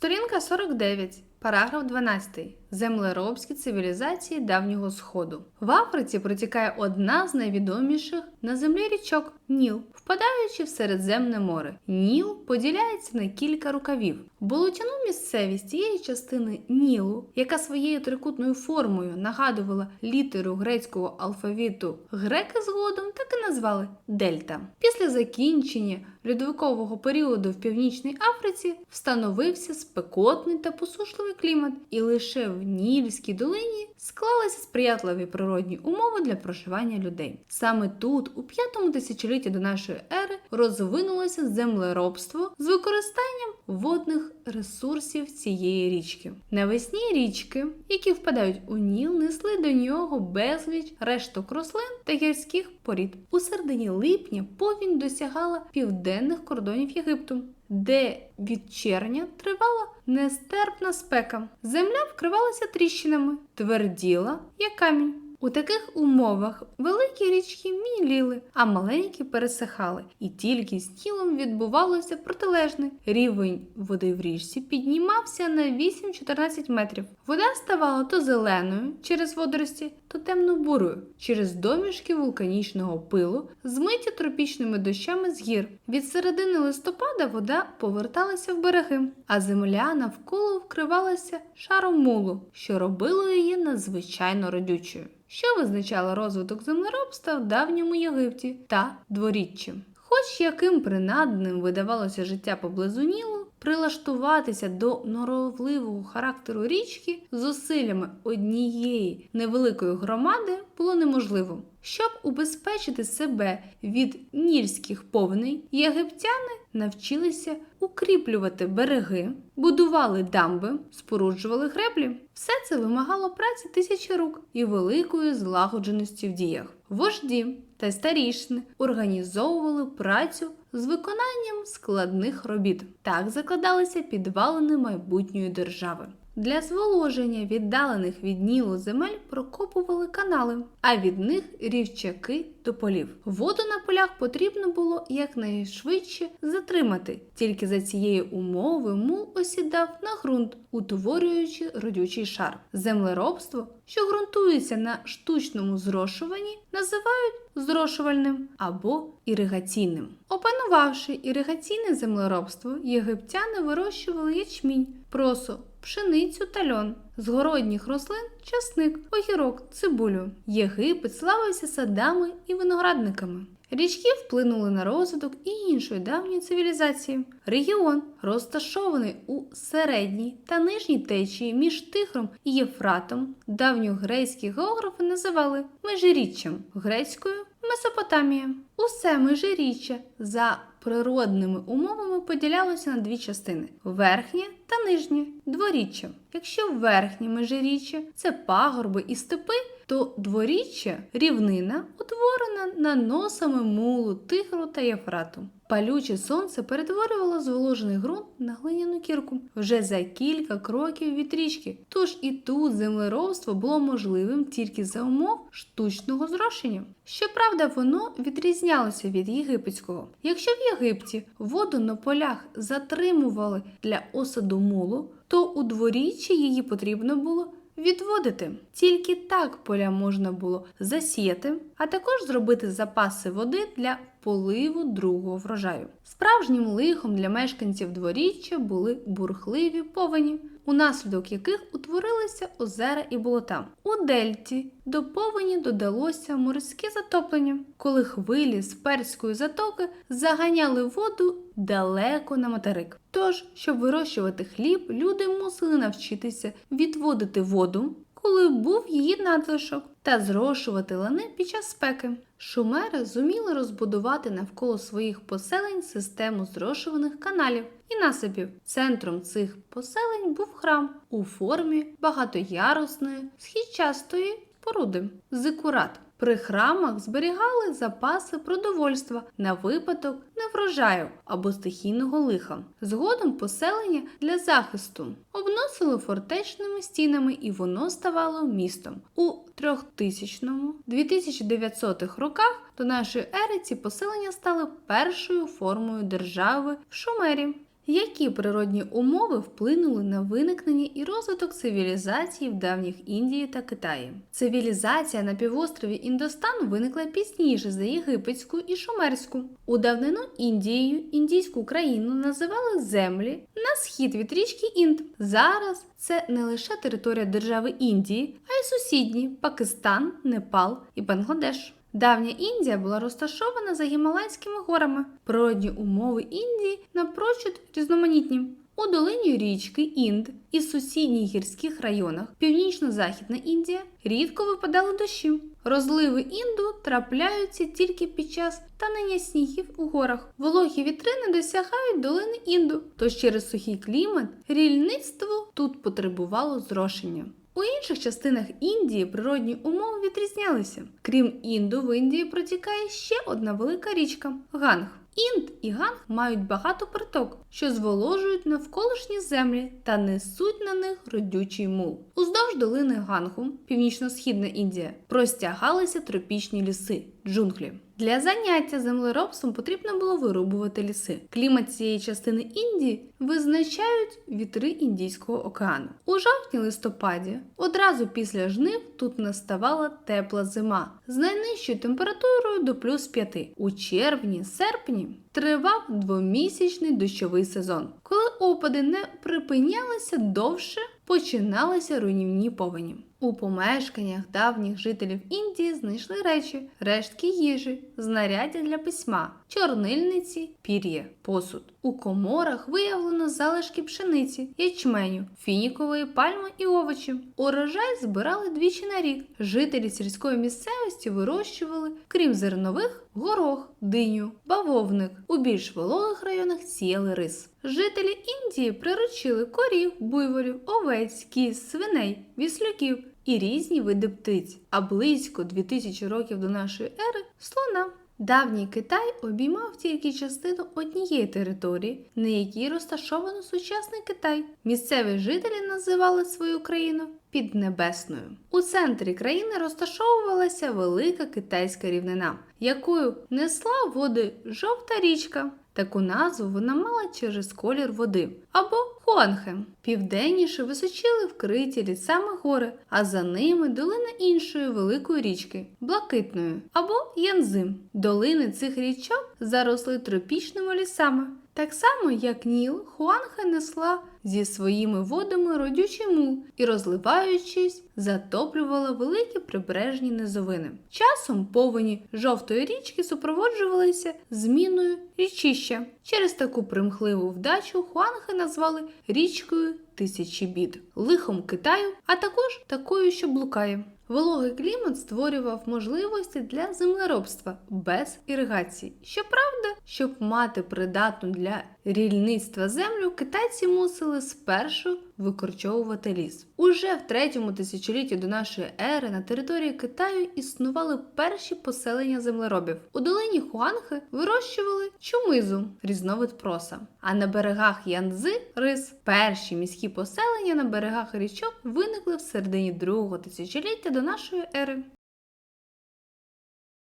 Сторінка 49. Параграф 12. Землеробські цивілізації давнього сходу. В Африці протікає одна з найвідоміших на землі річок Ніл, впадаючи в Середземне море. Ніл поділяється на кілька рукавів. Болотяну місцевість цієї частини Нілу, яка своєю трикутною формою нагадувала літеру грецького алфавіту, греки згодом так і назвали Дельта. Після закінчення льодовикового періоду в Північній Африці встановився спекотний та посушливий клімат, і лише в Нільській долині склалися сприятливі природні умови для проживання людей. Саме тут, у п'ятому тисячолітті до нашої ери, розвинулося землеробство з використанням водних ресурсів цієї річки. Навесні річки, які впадають у Ніл, несли до нього безліч решток рослин та гірських порід. У середині липня повінь досягала південних кордонів Єгипту, де від червня тривала нестерпна спека. Земля вкривалася тріщинами, тверділа, як камінь. У таких умовах великі річки міліли, а маленькі пересихали, і тільки з тілом відбувалося протилежне. Рівень води в річці піднімався на 8-14 метрів. Вода ставала то зеленою через водорості, то темно-бурою через домішки вулканічного пилу, змиті тропічними дощами з гір. Від середини листопада вода поверталася в береги, а земля навколо вкривалася шаром мулу, що робило її надзвичайно родючою що визначало розвиток землеробства в давньому Єгипті та дворіччі. Хоч яким принадним видавалося життя поблизу Нілу, прилаштуватися до норовливого характеру річки зусиллями однієї невеликої громади було неможливо. Щоб убезпечити себе від нільських повней, єгиптяни навчилися укріплювати береги, будували дамби, споруджували греблі. Все це вимагало праці тисячі рук і великої злагодженості в діях. Вожді та старішини організовували працю з виконанням складних робіт. Так закладалися підвалини майбутньої держави. Для зволоження віддалених від Нілу земель прокопували канали, а від них рівчаки до полів. Воду на полях потрібно було якнайшвидше затримати. Тільки за цієї умови мул осідав на ґрунт, утворюючи родючий шар. Землеробство, що ґрунтується на штучному зрошуванні, називають зрошувальним або іригаційним. Опанувавши іригаційне землеробство, єгиптяни вирощували ячмінь, просо, пшеницю та льон, з городніх рослин часник, огірок, цибулю. Єгипет славився садами і виноградниками. Річки вплинули на розвиток і іншої давньої цивілізації. Регіон, розташований у середній та нижній течії між Тигром і Єфратом, давньогрецькі географи називали межиріччям грецькою Месопотамія. Усе межиріччя за природними умовами поділялося на дві частини: верхнє та нижнє дворіччя. Якщо верхнє межиріччя це пагорби і степи, то дворіччя рівнина утворена наносами мулу, тигру та єфрату. Палюче сонце перетворювало зволожений ґрунт на глиняну кірку вже за кілька кроків від річки. Тож і тут землеробство було можливим тільки за умов штучного зрошення. Щоправда, воно відрізнялося від єгипетського. Якщо в Єгипті воду на полях затримували для осаду мулу, то у дворіччі її потрібно було відводити. Тільки так поля можна було засіяти, а також зробити запаси води для поливу другого врожаю. Справжнім лихом для мешканців дворіччя були бурхливі повені, унаслідок яких утворилися озера і болота. У дельті до повені додалося морське затоплення, коли хвилі з перської затоки заганяли воду далеко на материк. Тож, щоб вирощувати хліб, люди мусили навчитися відводити воду, коли був її надлишок, та зрошувати лани під час спеки. Шумери зуміли розбудувати навколо своїх поселень систему зрошуваних каналів і насипів. Центром цих поселень був храм у формі багатоярусної східчастої споруди зикурат. При храмах зберігали запаси продовольства на випадок неврожаю або стихійного лиха. Згодом поселення для захисту обносили фортечними стінами, і воно ставало містом. У 3000-2900 роках до нашої ери ці поселення стали першою формою держави в Шумері. Які природні умови вплинули на виникнення і розвиток цивілізації в давніх Індії та Китаї? Цивілізація на півострові Індостан виникла пізніше за єгипетську і шумерську. У давнину Індією індійську країну називали землі на схід від річки Інд. Зараз це не лише територія держави Індії, а й сусідні Пакистан, Непал і Бангладеш. Давня Індія була розташована за Гімалайськими горами. Природні умови Індії напрочуд різноманітні. У долині річки Інд і сусідніх гірських районах Північно-Західна Індія рідко випадали дощі. Розливи інду трапляються тільки під час танення снігів у горах. Вологі вітри не досягають долини інду, тож через сухий клімат рільництво тут потребувало зрошення. У інших частинах Індії природні умови відрізнялися. Крім інду, в Індії протікає ще одна велика річка Ганг. Інд і Ганг мають багато приток, що зволожують навколишні землі та несуть на них родючий мул. Уздовж долини Гангу, північно-східна Індія, простягалися тропічні ліси, джунглі. Для заняття землеробством потрібно було вирубувати ліси. Клімат цієї частини Індії визначають вітри Індійського океану. У жовтні-листопаді, одразу після жнив, тут наставала тепла зима з найнижчою температурою до плюс 5. У червні-серпні тривав двомісячний дощовий сезон. Коли опади не припинялися довше, починалися руйнівні повені. У помешканнях давніх жителів Індії знайшли речі, рештки їжі, знаряддя для письма, чорнильниці, пір'я, посуд. У коморах виявлено залишки пшениці, ячменю, фінікової пальми і овочі. Урожай збирали двічі на рік. Жителі сільської місцевості вирощували, крім зернових, горох, диню, бавовник. У більш вологих районах сіяли рис. Жителі Індії приручили корів, буйволів, овець, кіз, свиней, віслюків і різні види птиць, а близько 2000 років до нашої ери слона. Давній Китай обіймав тільки частину однієї території, на якій розташовано сучасний Китай. Місцеві жителі називали свою країну Піднебесною. У центрі країни розташовувалася велика китайська рівнина, якою несла води жовта річка. Таку назву вона мала через колір води або Хуанхе. Південніше височили вкриті лісами гори, а за ними долина іншої великої річки Блакитної або Янзим. Долини цих річок заросли тропічними лісами. Так само, як Ніл, Хуанхе несла зі своїми водами родючий мул і, розливаючись, затоплювала великі прибережні низовини. Часом повені жовтої річки супроводжувалися зміною річища. Через таку примхливу вдачу Хуанхе назвали річкою тисячі бід, лихом Китаю, а також такою, що блукає. Вологий клімат створював можливості для землеробства без іригації. Щоправда, щоб мати придатну для рільництва землю, китайці мусили спершу викорчовувати ліс. Уже в третьому тисячолітті до нашої ери на території Китаю існували перші поселення землеробів. У долині Хуанхи вирощували чумизу, різновид проса. А на берегах Янзи рис. Перші міські поселення на берегах річок виникли в середині другого тисячоліття до нашої ери.